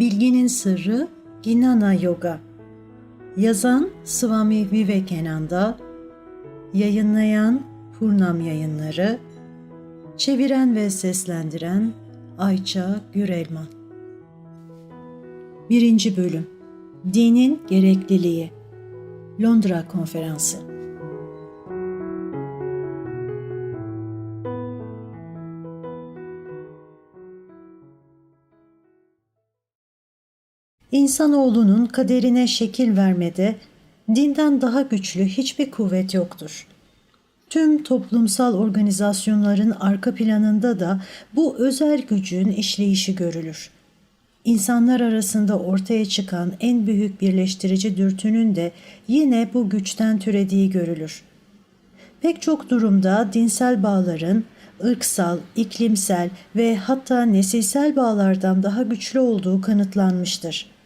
Bilginin Sırrı Ginana Yoga. Yazan Swami Vivekananda. Yayınlayan Purnam Yayınları. Çeviren ve seslendiren Ayça Gürelman. 1. Bölüm. Dinin Gerekliliği. Londra Konferansı İnsanoğlunun kaderine şekil vermede dinden daha güçlü hiçbir kuvvet yoktur. Tüm toplumsal organizasyonların arka planında da bu özel gücün işleyişi görülür. İnsanlar arasında ortaya çıkan en büyük birleştirici dürtünün de yine bu güçten türediği görülür. Pek çok durumda dinsel bağların ırksal, iklimsel ve hatta nesilsel bağlardan daha güçlü olduğu kanıtlanmıştır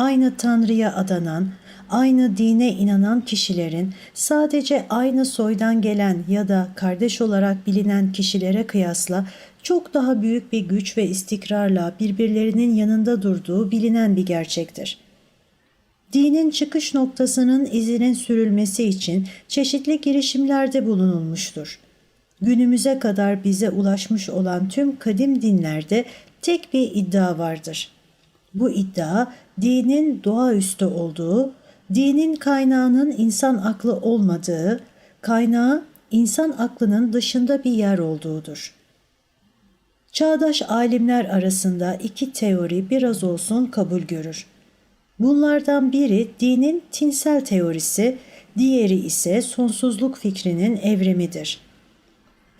aynı Tanrı'ya adanan, aynı dine inanan kişilerin sadece aynı soydan gelen ya da kardeş olarak bilinen kişilere kıyasla çok daha büyük bir güç ve istikrarla birbirlerinin yanında durduğu bilinen bir gerçektir. Dinin çıkış noktasının izinin sürülmesi için çeşitli girişimlerde bulunulmuştur. Günümüze kadar bize ulaşmış olan tüm kadim dinlerde tek bir iddia vardır. Bu iddia dinin doğaüstü olduğu, dinin kaynağının insan aklı olmadığı, kaynağı insan aklının dışında bir yer olduğudur. Çağdaş alimler arasında iki teori biraz olsun kabul görür. Bunlardan biri dinin tinsel teorisi, diğeri ise sonsuzluk fikrinin evrimidir.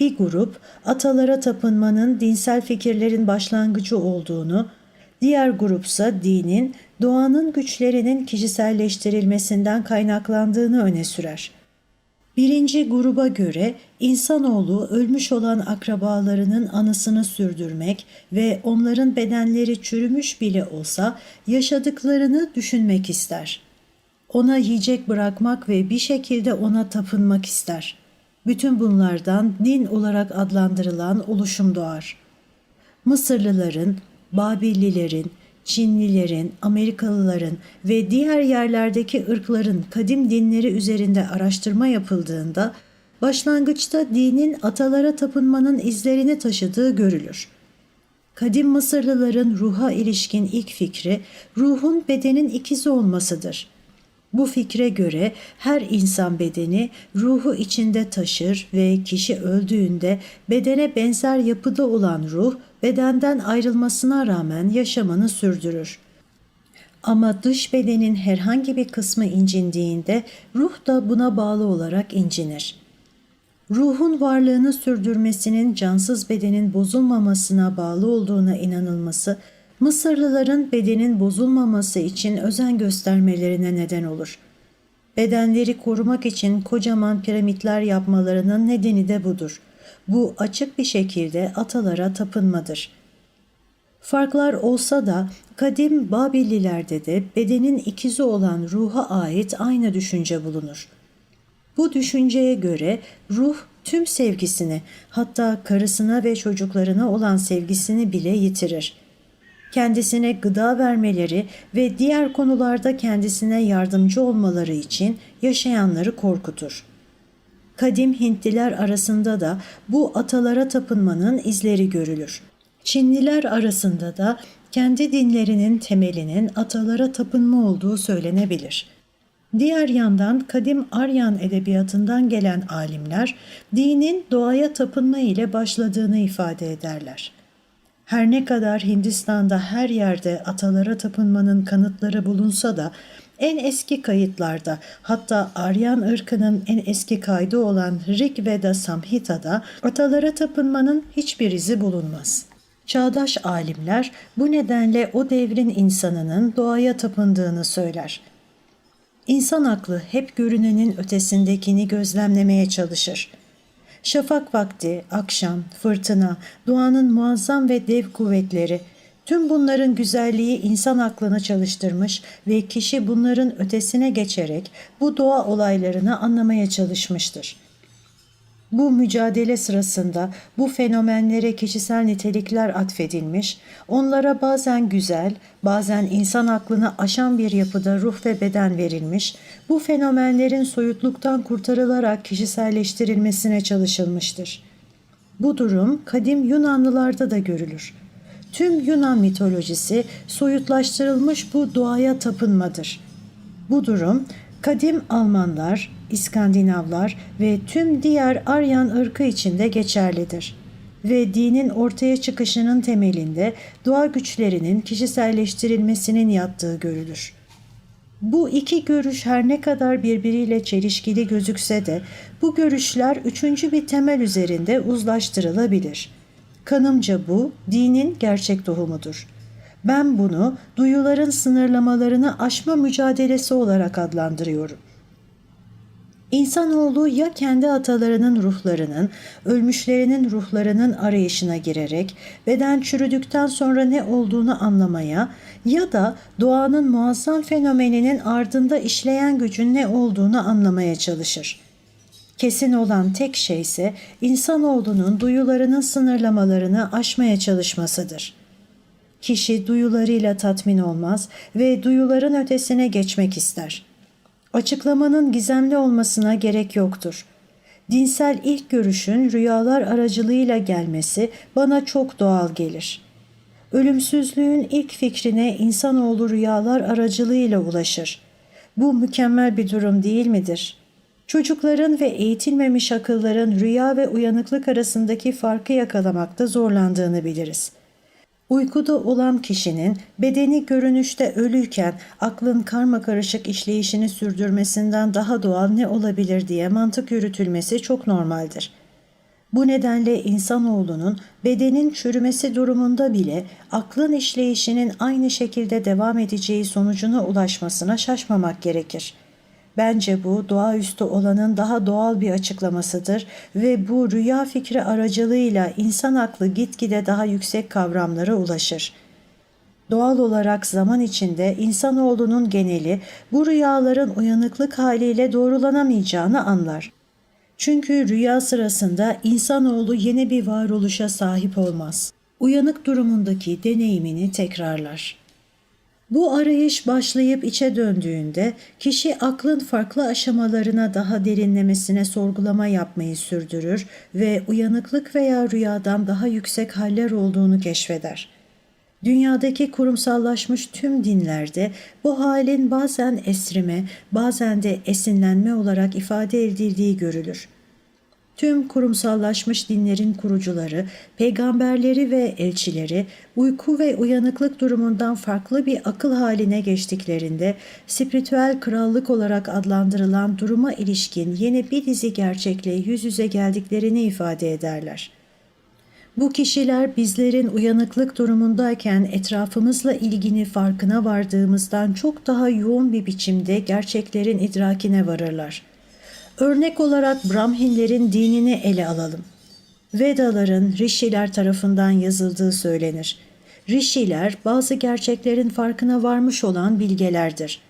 Bir grup atalara tapınmanın dinsel fikirlerin başlangıcı olduğunu, diğer grupsa dinin doğanın güçlerinin kişiselleştirilmesinden kaynaklandığını öne sürer. Birinci gruba göre insanoğlu ölmüş olan akrabalarının anısını sürdürmek ve onların bedenleri çürümüş bile olsa yaşadıklarını düşünmek ister. Ona yiyecek bırakmak ve bir şekilde ona tapınmak ister. Bütün bunlardan din olarak adlandırılan oluşum doğar. Mısırlıların, Babillilerin, Çinlilerin, Amerikalıların ve diğer yerlerdeki ırkların kadim dinleri üzerinde araştırma yapıldığında başlangıçta dinin atalara tapınmanın izlerini taşıdığı görülür. Kadim Mısırlıların ruha ilişkin ilk fikri ruhun bedenin ikizi olmasıdır. Bu fikre göre her insan bedeni ruhu içinde taşır ve kişi öldüğünde bedene benzer yapıda olan ruh bedenden ayrılmasına rağmen yaşamını sürdürür. Ama dış bedenin herhangi bir kısmı incindiğinde ruh da buna bağlı olarak incinir. Ruhun varlığını sürdürmesinin cansız bedenin bozulmamasına bağlı olduğuna inanılması, Mısırlıların bedenin bozulmaması için özen göstermelerine neden olur. Bedenleri korumak için kocaman piramitler yapmalarının nedeni de budur. Bu açık bir şekilde atalara tapınmadır. Farklar olsa da kadim Babillilerde de bedenin ikizi olan ruha ait aynı düşünce bulunur. Bu düşünceye göre ruh tüm sevgisini hatta karısına ve çocuklarına olan sevgisini bile yitirir. Kendisine gıda vermeleri ve diğer konularda kendisine yardımcı olmaları için yaşayanları korkutur. Kadim Hintliler arasında da bu atalara tapınmanın izleri görülür. Çinliler arasında da kendi dinlerinin temelinin atalara tapınma olduğu söylenebilir. Diğer yandan kadim Aryan edebiyatından gelen alimler dinin doğaya tapınma ile başladığını ifade ederler. Her ne kadar Hindistan'da her yerde atalara tapınmanın kanıtları bulunsa da en eski kayıtlarda hatta Aryan ırkının en eski kaydı olan Rig Veda Samhita'da atalara tapınmanın hiçbir izi bulunmaz. Çağdaş alimler bu nedenle o devrin insanının doğaya tapındığını söyler. İnsan aklı hep görünenin ötesindekini gözlemlemeye çalışır. Şafak vakti, akşam, fırtına, doğanın muazzam ve dev kuvvetleri, tüm bunların güzelliği insan aklını çalıştırmış ve kişi bunların ötesine geçerek bu doğa olaylarını anlamaya çalışmıştır. Bu mücadele sırasında bu fenomenlere kişisel nitelikler atfedilmiş, onlara bazen güzel, bazen insan aklını aşan bir yapıda ruh ve beden verilmiş, bu fenomenlerin soyutluktan kurtarılarak kişiselleştirilmesine çalışılmıştır. Bu durum kadim Yunanlılarda da görülür. Tüm Yunan mitolojisi soyutlaştırılmış bu doğaya tapınmadır. Bu durum kadim Almanlar, İskandinavlar ve tüm diğer Aryan ırkı içinde geçerlidir. Ve dinin ortaya çıkışının temelinde doğa güçlerinin kişiselleştirilmesinin yattığı görülür. Bu iki görüş her ne kadar birbiriyle çelişkili gözükse de bu görüşler üçüncü bir temel üzerinde uzlaştırılabilir. Kanımca bu dinin gerçek tohumudur. Ben bunu duyuların sınırlamalarını aşma mücadelesi olarak adlandırıyorum. İnsanoğlu ya kendi atalarının ruhlarının, ölmüşlerinin ruhlarının arayışına girerek beden çürüdükten sonra ne olduğunu anlamaya ya da doğanın muazzam fenomeninin ardında işleyen gücün ne olduğunu anlamaya çalışır. Kesin olan tek şey ise insanoğlunun duyularının sınırlamalarını aşmaya çalışmasıdır. Kişi duyularıyla tatmin olmaz ve duyuların ötesine geçmek ister.'' Açıklamanın gizemli olmasına gerek yoktur. Dinsel ilk görüşün rüyalar aracılığıyla gelmesi bana çok doğal gelir. Ölümsüzlüğün ilk fikrine insanoğlu rüyalar aracılığıyla ulaşır. Bu mükemmel bir durum değil midir? Çocukların ve eğitilmemiş akılların rüya ve uyanıklık arasındaki farkı yakalamakta zorlandığını biliriz.'' Uykuda olan kişinin bedeni görünüşte ölüyken aklın karma karışık işleyişini sürdürmesinden daha doğal ne olabilir diye mantık yürütülmesi çok normaldir. Bu nedenle insanoğlunun bedenin çürümesi durumunda bile aklın işleyişinin aynı şekilde devam edeceği sonucuna ulaşmasına şaşmamak gerekir.'' Bence bu doğaüstü olanın daha doğal bir açıklamasıdır ve bu rüya fikri aracılığıyla insan aklı gitgide daha yüksek kavramlara ulaşır. Doğal olarak zaman içinde insanoğlunun geneli bu rüyaların uyanıklık haliyle doğrulanamayacağını anlar. Çünkü rüya sırasında insanoğlu yeni bir varoluşa sahip olmaz. Uyanık durumundaki deneyimini tekrarlar. Bu arayış başlayıp içe döndüğünde kişi aklın farklı aşamalarına daha derinlemesine sorgulama yapmayı sürdürür ve uyanıklık veya rüyadan daha yüksek haller olduğunu keşfeder. Dünyadaki kurumsallaşmış tüm dinlerde bu halin bazen esrime, bazen de esinlenme olarak ifade edildiği görülür. Tüm kurumsallaşmış dinlerin kurucuları, peygamberleri ve elçileri uyku ve uyanıklık durumundan farklı bir akıl haline geçtiklerinde spiritüel krallık olarak adlandırılan duruma ilişkin yeni bir dizi gerçekle yüz yüze geldiklerini ifade ederler. Bu kişiler bizlerin uyanıklık durumundayken etrafımızla ilgini farkına vardığımızdan çok daha yoğun bir biçimde gerçeklerin idrakine varırlar.'' Örnek olarak Brahminlerin dinini ele alalım. Vedaların Rishiler tarafından yazıldığı söylenir. Rishiler bazı gerçeklerin farkına varmış olan bilgelerdir.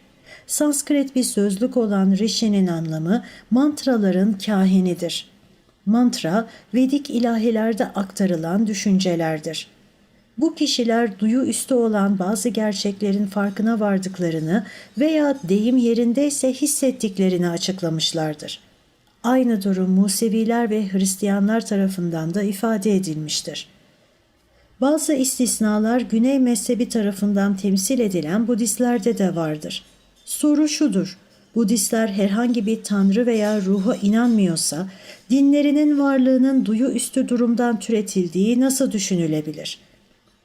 Sanskrit bir sözlük olan Rishi'nin anlamı mantraların kahinidir. Mantra, Vedik ilahilerde aktarılan düşüncelerdir.'' Bu kişiler duyu üstü olan bazı gerçeklerin farkına vardıklarını veya deyim yerindeyse hissettiklerini açıklamışlardır. Aynı durum Museviler ve Hristiyanlar tarafından da ifade edilmiştir. Bazı istisnalar Güney mezhebi tarafından temsil edilen Budistlerde de vardır. Soru şudur, Budistler herhangi bir tanrı veya ruha inanmıyorsa, dinlerinin varlığının duyu üstü durumdan türetildiği nasıl düşünülebilir?''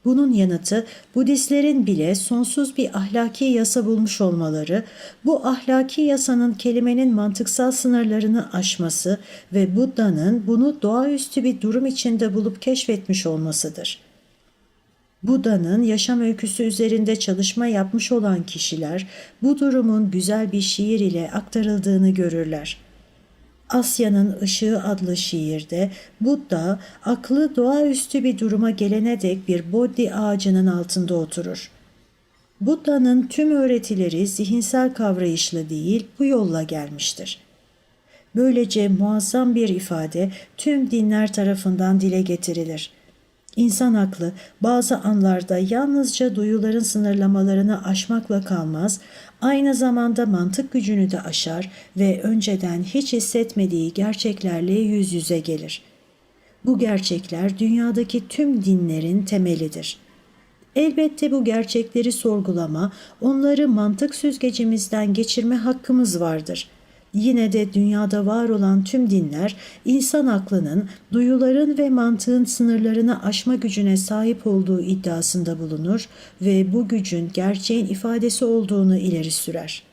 Bunun yanıtı Budistlerin bile sonsuz bir ahlaki yasa bulmuş olmaları, bu ahlaki yasanın kelimenin mantıksal sınırlarını aşması ve Buddha'nın bunu doğaüstü bir durum içinde bulup keşfetmiş olmasıdır. Buda'nın yaşam öyküsü üzerinde çalışma yapmış olan kişiler bu durumun güzel bir şiir ile aktarıldığını görürler.'' Asya'nın Işığı adlı şiirde Buddha aklı doğaüstü bir duruma gelene dek bir bodhi ağacının altında oturur. Buddha'nın tüm öğretileri zihinsel kavrayışla değil bu yolla gelmiştir. Böylece muazzam bir ifade tüm dinler tarafından dile getirilir. İnsan aklı bazı anlarda yalnızca duyuların sınırlamalarını aşmakla kalmaz, aynı zamanda mantık gücünü de aşar ve önceden hiç hissetmediği gerçeklerle yüz yüze gelir. Bu gerçekler dünyadaki tüm dinlerin temelidir. Elbette bu gerçekleri sorgulama, onları mantık süzgecimizden geçirme hakkımız vardır. Yine de dünyada var olan tüm dinler insan aklının, duyuların ve mantığın sınırlarını aşma gücüne sahip olduğu iddiasında bulunur ve bu gücün gerçeğin ifadesi olduğunu ileri sürer.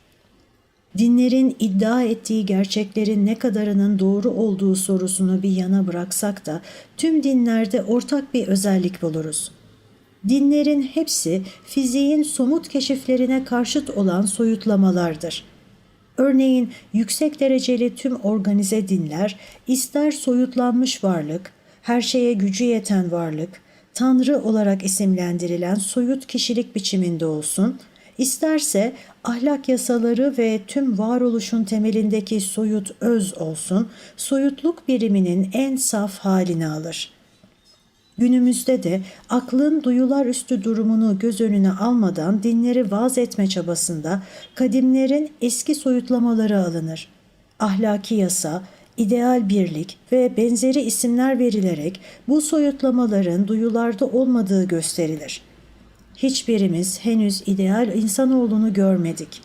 Dinlerin iddia ettiği gerçeklerin ne kadarının doğru olduğu sorusunu bir yana bıraksak da tüm dinlerde ortak bir özellik buluruz. Dinlerin hepsi fiziğin somut keşiflerine karşıt olan soyutlamalardır. Örneğin yüksek dereceli tüm organize dinler ister soyutlanmış varlık, her şeye gücü yeten varlık, tanrı olarak isimlendirilen soyut kişilik biçiminde olsun, isterse ahlak yasaları ve tüm varoluşun temelindeki soyut öz olsun, soyutluk biriminin en saf halini alır.'' Günümüzde de aklın duyular üstü durumunu göz önüne almadan dinleri vaz etme çabasında kadimlerin eski soyutlamaları alınır. Ahlaki yasa, ideal birlik ve benzeri isimler verilerek bu soyutlamaların duyularda olmadığı gösterilir. Hiçbirimiz henüz ideal insanoğlunu görmedik.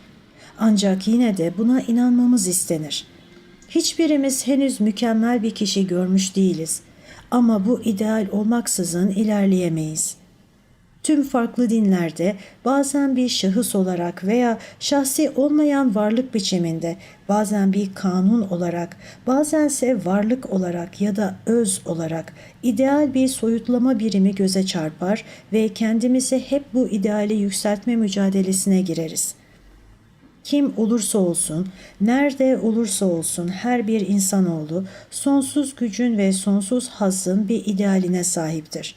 Ancak yine de buna inanmamız istenir. Hiçbirimiz henüz mükemmel bir kişi görmüş değiliz. Ama bu ideal olmaksızın ilerleyemeyiz. Tüm farklı dinlerde bazen bir şahıs olarak veya şahsi olmayan varlık biçiminde, bazen bir kanun olarak, bazense varlık olarak ya da öz olarak ideal bir soyutlama birimi göze çarpar ve kendimizi hep bu ideali yükseltme mücadelesine gireriz.'' Kim olursa olsun, nerede olursa olsun her bir insanoğlu sonsuz gücün ve sonsuz hazın bir idealine sahiptir.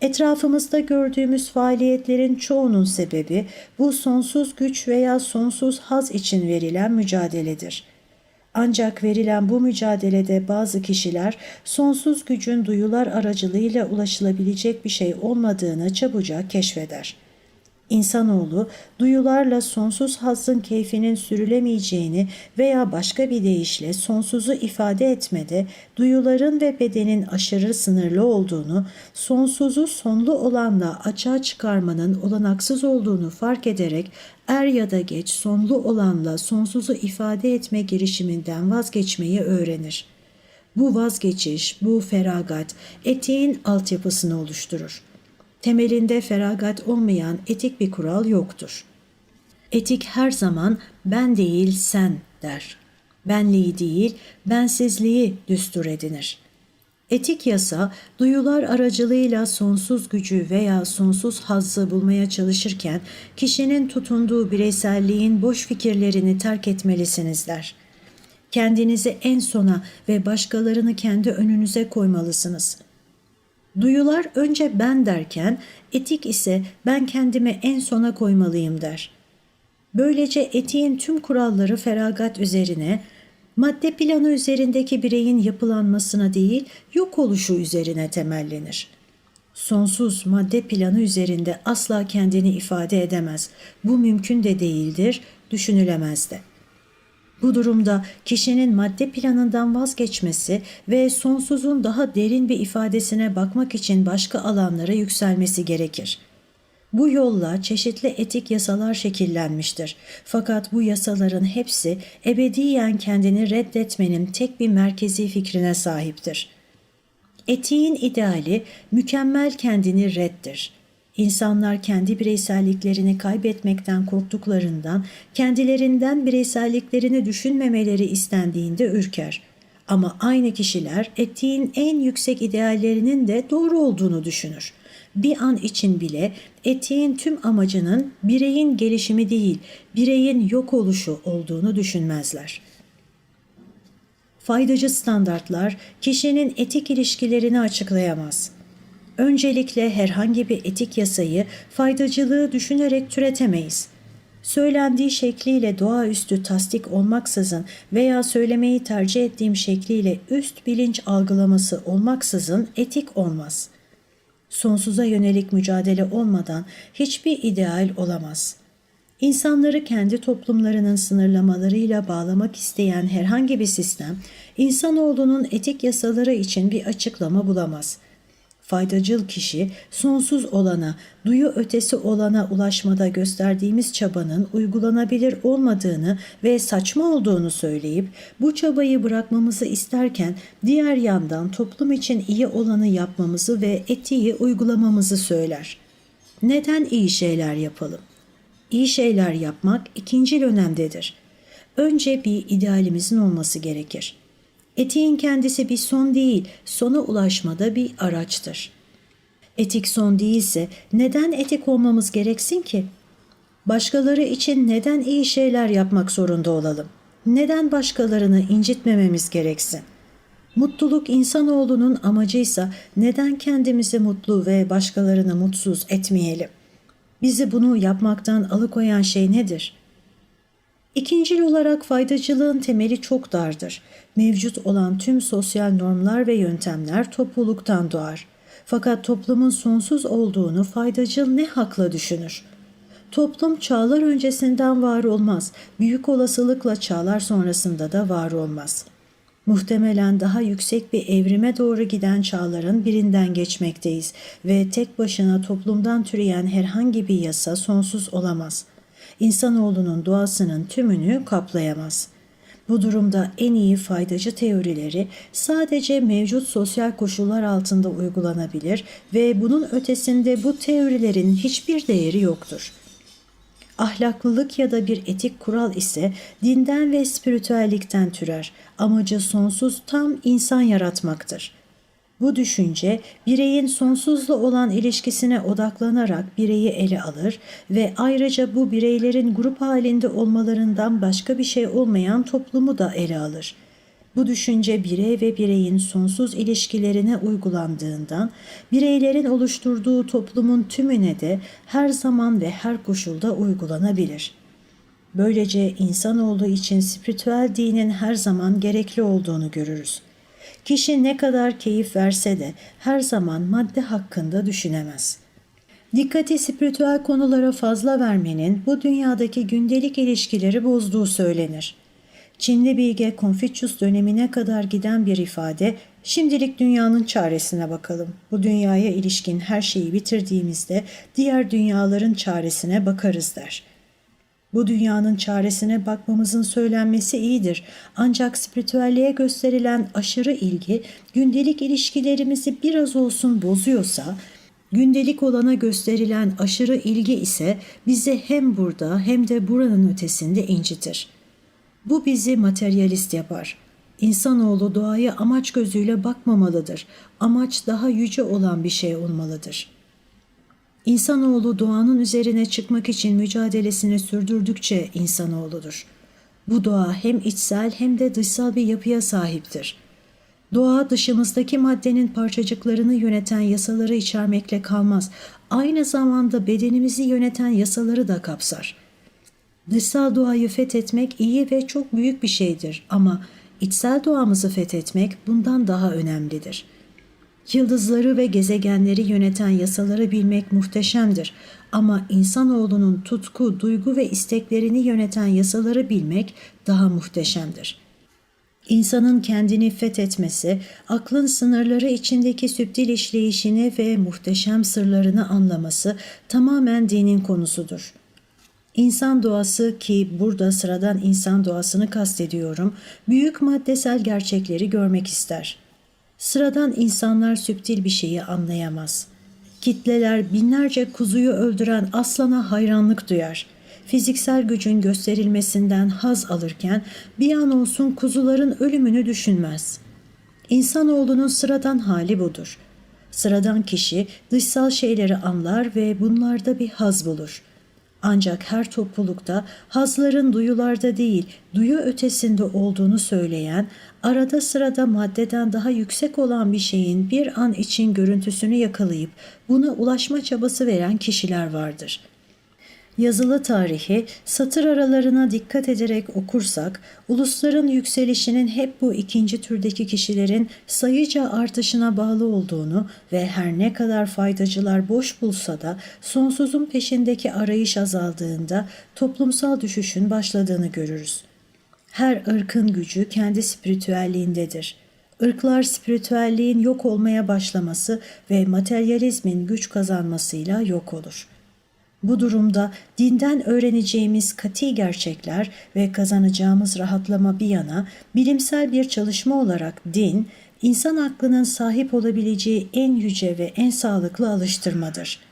Etrafımızda gördüğümüz faaliyetlerin çoğunun sebebi bu sonsuz güç veya sonsuz haz için verilen mücadeledir. Ancak verilen bu mücadelede bazı kişiler sonsuz gücün duyular aracılığıyla ulaşılabilecek bir şey olmadığını çabucak keşfeder.'' İnsanoğlu duyularla sonsuz hazzın keyfinin sürülemeyeceğini veya başka bir deyişle sonsuzu ifade etmede duyuların ve bedenin aşırı sınırlı olduğunu, sonsuzu sonlu olanla açığa çıkarmanın olanaksız olduğunu fark ederek er ya da geç sonlu olanla sonsuzu ifade etme girişiminden vazgeçmeyi öğrenir. Bu vazgeçiş, bu feragat etiğin altyapısını oluşturur.'' Temelinde feragat olmayan etik bir kural yoktur. Etik her zaman ben değil sen der. Benliği değil, bensizliği düstur edinir. Etik yasa, duyular aracılığıyla sonsuz gücü veya sonsuz hazzı bulmaya çalışırken kişinin tutunduğu bireyselliğin boş fikirlerini terk etmelisiniz der. Kendinizi en sona ve başkalarını kendi önünüze koymalısınız.'' Duyular önce ben derken etik ise ben kendimi en sona koymalıyım der. Böylece etiğin tüm kuralları feragat üzerine, madde planı üzerindeki bireyin yapılanmasına değil yok oluşu üzerine temellenir. Sonsuz madde planı üzerinde asla kendini ifade edemez. Bu mümkün de değildir, düşünülemez de. Bu durumda kişinin madde planından vazgeçmesi ve sonsuzun daha derin bir ifadesine bakmak için başka alanlara yükselmesi gerekir. Bu yolla çeşitli etik yasalar şekillenmiştir. Fakat bu yasaların hepsi ebediyen kendini reddetmenin tek bir merkezi fikrine sahiptir. Etiğin ideali mükemmel kendini reddir.'' İnsanlar kendi bireyselliklerini kaybetmekten korktuklarından kendilerinden bireyselliklerini düşünmemeleri istendiğinde ürker. Ama aynı kişiler etiğin en yüksek ideallerinin de doğru olduğunu düşünür. Bir an için bile etiğin tüm amacının bireyin gelişimi değil, bireyin yok oluşu olduğunu düşünmezler. Faydacı standartlar kişinin etik ilişkilerini açıklayamaz.'' Öncelikle herhangi bir etik yasayı faydacılığı düşünerek türetemeyiz. Söylendiği şekliyle doğaüstü tasdik olmaksızın veya söylemeyi tercih ettiğim şekliyle üst bilinç algılaması olmaksızın etik olmaz. Sonsuza yönelik mücadele olmadan hiçbir ideal olamaz.'' İnsanları kendi toplumlarının sınırlamalarıyla bağlamak isteyen herhangi bir sistem, insanoğlunun etik yasaları için bir açıklama bulamaz. Faydacıl kişi, sonsuz olana, duyu ötesi olana ulaşmada gösterdiğimiz çabanın uygulanabilir olmadığını ve saçma olduğunu söyleyip bu çabayı bırakmamızı isterken diğer yandan toplum için iyi olanı yapmamızı ve etiği uygulamamızı söyler. Neden iyi şeyler yapalım? iyi şeyler yapmak ikinci önemdedir. Önce bir idealimizin olması gerekir. Etiğin kendisi bir son değil, sona ulaşmada bir araçtır. Etik son değilse neden etik olmamız gereksin ki? Başkaları için neden iyi şeyler yapmak zorunda olalım? Neden başkalarını incitmememiz gereksin? Mutluluk insanoğlunun amacıysa neden kendimizi mutlu ve başkalarını mutsuz etmeyelim? Bizi bunu yapmaktan alıkoyan şey nedir? İkincil olarak faydacılığın temeli çok dardır. Mevcut olan tüm sosyal normlar ve yöntemler topluluktan doğar. Fakat toplumun sonsuz olduğunu faydacıl ne hakla düşünür? Toplum çağlar öncesinden var olmaz, büyük olasılıkla çağlar sonrasında da var olmaz.'' Muhtemelen daha yüksek bir evrime doğru giden çağların birinden geçmekteyiz ve tek başına toplumdan türeyen herhangi bir yasa sonsuz olamaz. İnsanoğlunun doğasının tümünü kaplayamaz. Bu durumda en iyi faydacı teorileri sadece mevcut sosyal koşullar altında uygulanabilir ve bunun ötesinde bu teorilerin hiçbir değeri yoktur.'' Ahlaklılık ya da bir etik kural ise dinden ve spiritüellikten türer. Amacı sonsuz tam insan yaratmaktır. Bu düşünce bireyin sonsuzla olan ilişkisine odaklanarak bireyi ele alır ve ayrıca bu bireylerin grup halinde olmalarından başka bir şey olmayan toplumu da ele alır.'' Bu düşünce birey ve bireyin sonsuz ilişkilerine uygulandığından bireylerin oluşturduğu toplumun tümüne de her zaman ve her koşulda uygulanabilir. Böylece insanoğlu için spiritüel dinin her zaman gerekli olduğunu görürüz. Kişi ne kadar keyif verse de her zaman madde hakkında düşünemez.'' Dikkati spiritüel konulara fazla vermenin bu dünyadaki gündelik ilişkileri bozduğu söylenir. Çinli bilge Konfüçyüs dönemine kadar giden bir ifade, şimdilik dünyanın çaresine bakalım. Bu dünyaya ilişkin her şeyi bitirdiğimizde diğer dünyaların çaresine bakarız der. Bu dünyanın çaresine bakmamızın söylenmesi iyidir. Ancak spiritüelliğe gösterilen aşırı ilgi gündelik ilişkilerimizi biraz olsun bozuyorsa, gündelik olana gösterilen aşırı ilgi ise bizi hem burada hem de buranın ötesinde incitir.'' Bu bizi materyalist yapar. İnsanoğlu doğaya amaç gözüyle bakmamalıdır. Amaç daha yüce olan bir şey olmalıdır. İnsanoğlu doğanın üzerine çıkmak için mücadelesini sürdürdükçe insanoğludur. Bu doğa hem içsel hem de dışsal bir yapıya sahiptir. Doğa dışımızdaki maddenin parçacıklarını yöneten yasaları içermekle kalmaz. Aynı zamanda bedenimizi yöneten yasaları da kapsar.'' Dışsal doğayı fethetmek iyi ve çok büyük bir şeydir ama içsel doğamızı fethetmek bundan daha önemlidir. Yıldızları ve gezegenleri yöneten yasaları bilmek muhteşemdir ama insanoğlunun tutku, duygu ve isteklerini yöneten yasaları bilmek daha muhteşemdir. İnsanın kendini fethetmesi, aklın sınırları içindeki süptil işleyişini ve muhteşem sırlarını anlaması tamamen dinin konusudur.'' İnsan doğası ki burada sıradan insan doğasını kastediyorum, büyük maddesel gerçekleri görmek ister. Sıradan insanlar süptil bir şeyi anlayamaz. Kitleler binlerce kuzuyu öldüren aslana hayranlık duyar. Fiziksel gücün gösterilmesinden haz alırken bir an olsun kuzuların ölümünü düşünmez. İnsanoğlunun sıradan hali budur. Sıradan kişi dışsal şeyleri anlar ve bunlarda bir haz bulur.'' Ancak her toplulukta hazların duyularda değil, duyu ötesinde olduğunu söyleyen, arada sırada maddeden daha yüksek olan bir şeyin bir an için görüntüsünü yakalayıp buna ulaşma çabası veren kişiler vardır. Yazılı tarihi satır aralarına dikkat ederek okursak, ulusların yükselişinin hep bu ikinci türdeki kişilerin sayıca artışına bağlı olduğunu ve her ne kadar faydacılar boş bulsa da sonsuzun peşindeki arayış azaldığında toplumsal düşüşün başladığını görürüz. Her ırkın gücü kendi spiritüelliğindedir. Irklar spiritüelliğin yok olmaya başlaması ve materyalizmin güç kazanmasıyla yok olur.'' Bu durumda dinden öğreneceğimiz kati gerçekler ve kazanacağımız rahatlama bir yana bilimsel bir çalışma olarak din, insan aklının sahip olabileceği en yüce ve en sağlıklı alıştırmadır.''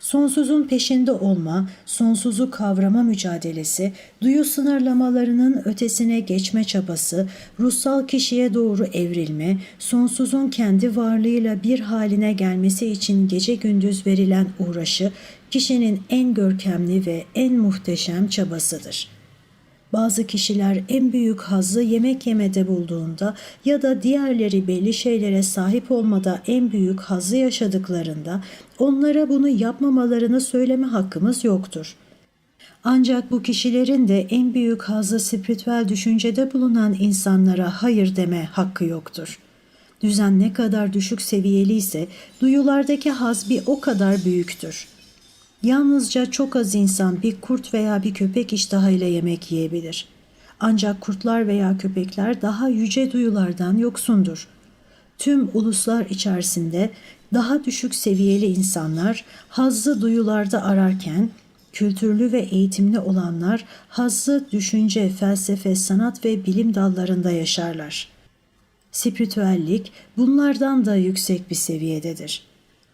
Sonsuzun peşinde olma, sonsuzu kavrama mücadelesi, duyu sınırlamalarının ötesine geçme çabası, ruhsal kişiye doğru evrilme, sonsuzun kendi varlığıyla bir haline gelmesi için gece gündüz verilen uğraşı, kişinin en görkemli ve en muhteşem çabasıdır.'' Bazı kişiler en büyük hazzı yemek yemede bulduğunda ya da diğerleri belli şeylere sahip olmada en büyük hazzı yaşadıklarında onlara bunu yapmamalarını söyleme hakkımız yoktur. Ancak bu kişilerin de en büyük hazzı spiritüel düşüncede bulunan insanlara hayır deme hakkı yoktur. Düzen ne kadar düşük seviyeli ise duyulardaki haz bir o kadar büyüktür.'' Yalnızca çok az insan bir kurt veya bir köpek iştahıyla yemek yiyebilir. Ancak kurtlar veya köpekler daha yüce duyulardan yoksundur. Tüm uluslar içerisinde daha düşük seviyeli insanlar hazzı duyularda ararken, kültürlü ve eğitimli olanlar hazzı düşünce, felsefe, sanat ve bilim dallarında yaşarlar. Spiritüellik bunlardan da yüksek bir seviyededir.''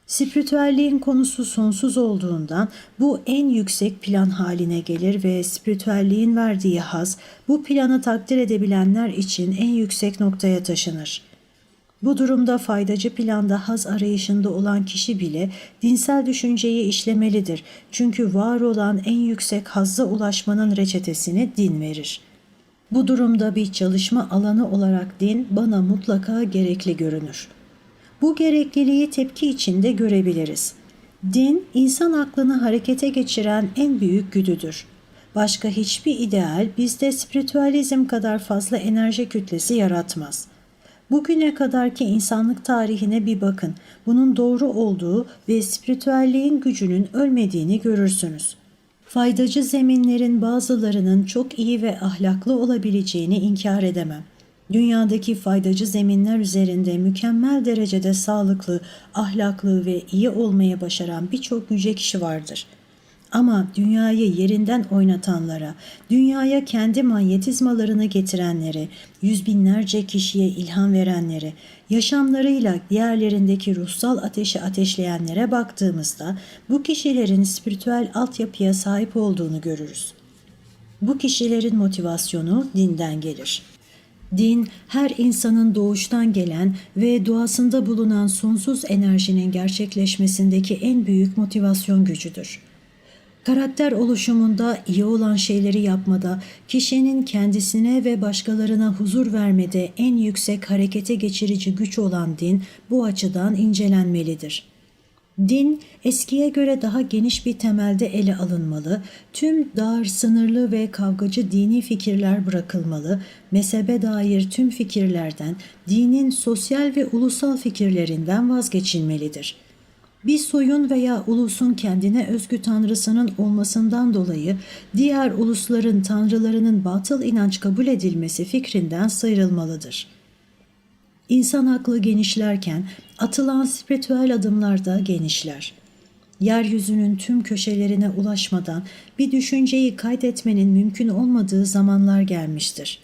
Spiritüelliğin konusu sonsuz olduğundan bu en yüksek plan haline gelir ve spiritüelliğin verdiği haz bu planı takdir edebilenler için en yüksek noktaya taşınır. Bu durumda faydacı planda haz arayışında olan kişi bile dinsel düşünceyi işlemelidir. Çünkü var olan en yüksek hazza ulaşmanın reçetesini din verir. Bu durumda bir çalışma alanı olarak din bana mutlaka gerekli görünür.'' Bu gerekliliği tepki içinde görebiliriz. Din, insan aklını harekete geçiren en büyük güdüdür. Başka hiçbir ideal bizde spiritüalizm kadar fazla enerji kütlesi yaratmaz. Bugüne kadarki insanlık tarihine bir bakın. Bunun doğru olduğu ve spiritüelliğin gücünün ölmediğini görürsünüz. Faydacı zeminlerin bazılarının çok iyi ve ahlaklı olabileceğini inkar edemem. Dünyadaki faydacı zeminler üzerinde mükemmel derecede sağlıklı, ahlaklı ve iyi olmaya başaran birçok yüce kişi vardır. Ama dünyayı yerinden oynatanlara, dünyaya kendi manyetizmalarını getirenlere, yüz binlerce kişiye ilham verenlere, yaşamlarıyla diğerlerindeki ruhsal ateşi ateşleyenlere baktığımızda bu kişilerin spiritüel altyapıya sahip olduğunu görürüz. Bu kişilerin motivasyonu dinden gelir.'' Din, her insanın doğuştan gelen ve doğasında bulunan sonsuz enerjinin gerçekleşmesindeki en büyük motivasyon gücüdür. Karakter oluşumunda iyi olan şeyleri yapmada, kişinin kendisine ve başkalarına huzur vermede en yüksek harekete geçirici güç olan din bu açıdan incelenmelidir.'' Din eskiye göre daha geniş bir temelde ele alınmalı, tüm dar, sınırlı ve kavgacı dini fikirler bırakılmalı, mezhebe dair tüm fikirlerden, dinin sosyal ve ulusal fikirlerinden vazgeçilmelidir. Bir soyun veya ulusun kendine özgü tanrısının olmasından dolayı diğer ulusların tanrılarının batıl inanç kabul edilmesi fikrinden sıyrılmalıdır.'' İnsan aklı genişlerken atılan spiritüel adımlar da genişler. Yeryüzünün tüm köşelerine ulaşmadan bir düşünceyi kaydetmenin mümkün olmadığı zamanlar gelmiştir.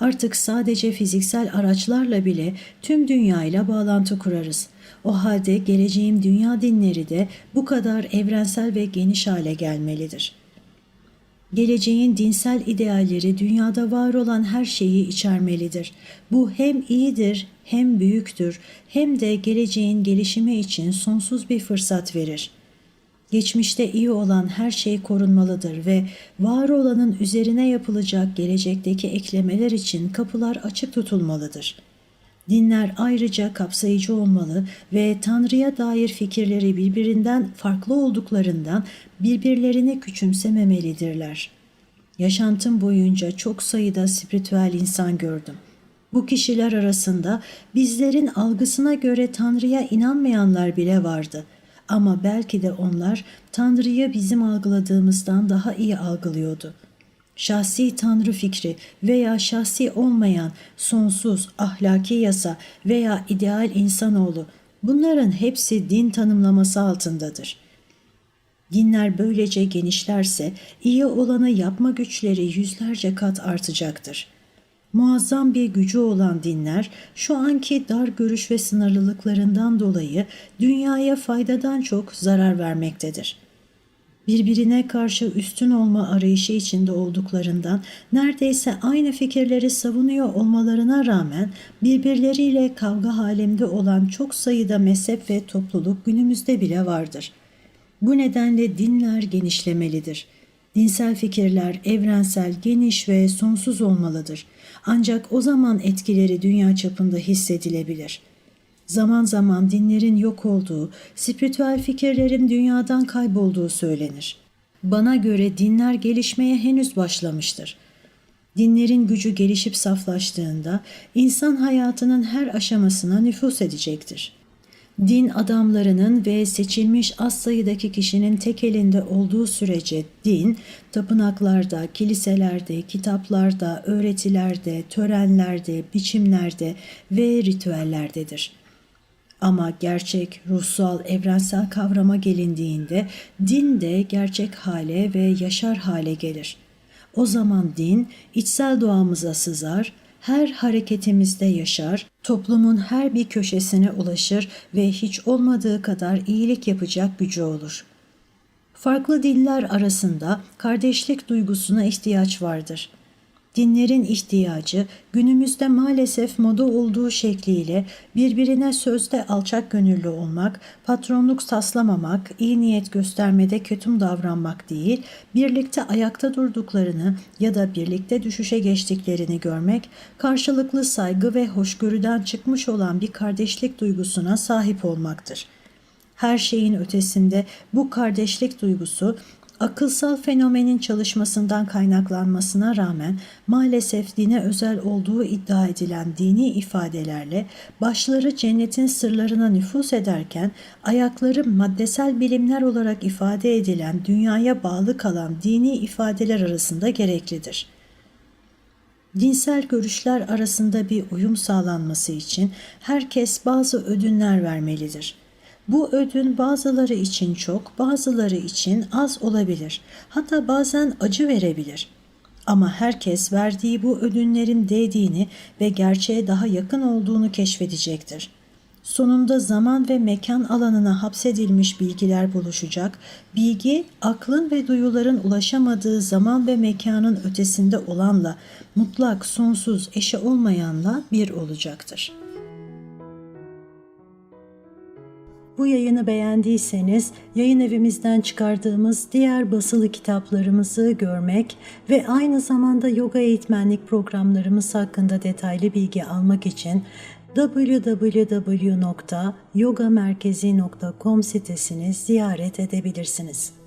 Artık sadece fiziksel araçlarla bile tüm dünyayla bağlantı kurarız. O halde geleceğim dünya dinleri de bu kadar evrensel ve geniş hale gelmelidir.'' Geleceğin dinsel idealleri dünyada var olan her şeyi içermelidir. Bu hem iyidir, hem büyüktür, hem de geleceğin gelişimi için sonsuz bir fırsat verir. Geçmişte iyi olan her şey korunmalıdır ve var olanın üzerine yapılacak gelecekteki eklemeler için kapılar açık tutulmalıdır. Dinler ayrıca kapsayıcı olmalı ve Tanrı'ya dair fikirleri birbirinden farklı olduklarından birbirlerini küçümsememelidirler. Yaşantım boyunca çok sayıda spiritüel insan gördüm. Bu kişiler arasında bizlerin algısına göre Tanrı'ya inanmayanlar bile vardı. Ama belki de onlar Tanrı'yı bizim algıladığımızdan daha iyi algılıyordu. Şahsi Tanrı fikri veya şahsi olmayan sonsuz ahlaki yasa veya ideal insanoğlu bunların hepsi din tanımlaması altındadır. Dinler böylece genişlerse iyi olanı yapma güçleri yüzlerce kat artacaktır. Muazzam bir gücü olan dinler şu anki dar görüş ve sınırlılıklarından dolayı dünyaya faydadan çok zarar vermektedir. Birbirine karşı üstün olma arayışı içinde olduklarından neredeyse aynı fikirleri savunuyor olmalarına rağmen birbirleriyle kavga halinde olan çok sayıda mezhep ve topluluk günümüzde bile vardır.'' Bu nedenle dinler genişlemelidir. Dinsel fikirler evrensel, geniş ve sonsuz olmalıdır. Ancak o zaman etkileri dünya çapında hissedilebilir. Zaman zaman dinlerin yok olduğu, spiritüel fikirlerin dünyadan kaybolduğu söylenir. Bana göre dinler gelişmeye henüz başlamıştır. Dinlerin gücü gelişip saflaştığında insan hayatının her aşamasına nüfus edecektir.'' din adamlarının ve seçilmiş az sayıdaki kişinin tek elinde olduğu sürece din, tapınaklarda, kiliselerde, kitaplarda, öğretilerde, törenlerde, biçimlerde ve ritüellerdedir. Ama gerçek, ruhsal, evrensel kavrama gelindiğinde din de gerçek hale ve yaşar hale gelir. O zaman din içsel doğamıza sızar, her hareketimizde yaşar, toplumun her bir köşesine ulaşır ve hiç olmadığı kadar iyilik yapacak gücü olur. Farklı diller arasında kardeşlik duygusuna ihtiyaç vardır.'' Dinlerin ihtiyacı günümüzde maalesef moda olduğu şekliyle birbirine sözde alçak gönüllü olmak, patronluk taslamamak, iyi niyet göstermede kötüm davranmak değil, birlikte ayakta durduklarını ya da birlikte düşüşe geçtiklerini görmek, karşılıklı saygı ve hoşgörüden çıkmış olan bir kardeşlik duygusuna sahip olmaktır. Her şeyin ötesinde bu kardeşlik duygusu akılsal fenomenin çalışmasından kaynaklanmasına rağmen maalesef dine özel olduğu iddia edilen dini ifadelerle başları cennetin sırlarına nüfus ederken ayakları maddesel bilimler olarak ifade edilen dünyaya bağlı kalan dini ifadeler arasında gereklidir. Dinsel görüşler arasında bir uyum sağlanması için herkes bazı ödünler vermelidir.'' Bu ödün bazıları için çok, bazıları için az olabilir. Hatta bazen acı verebilir. Ama herkes verdiği bu ödünlerin değdiğini ve gerçeğe daha yakın olduğunu keşfedecektir. Sonunda zaman ve mekan alanına hapsedilmiş bilgiler buluşacak. Bilgi, aklın ve duyuların ulaşamadığı zaman ve mekanın ötesinde olanla, mutlak, sonsuz, eşi olmayanla bir olacaktır.'' Bu yayını beğendiyseniz yayın evimizden çıkardığımız diğer basılı kitaplarımızı görmek ve aynı zamanda yoga eğitmenlik programlarımız hakkında detaylı bilgi almak için www.yogamerkezi.com sitesini ziyaret edebilirsiniz.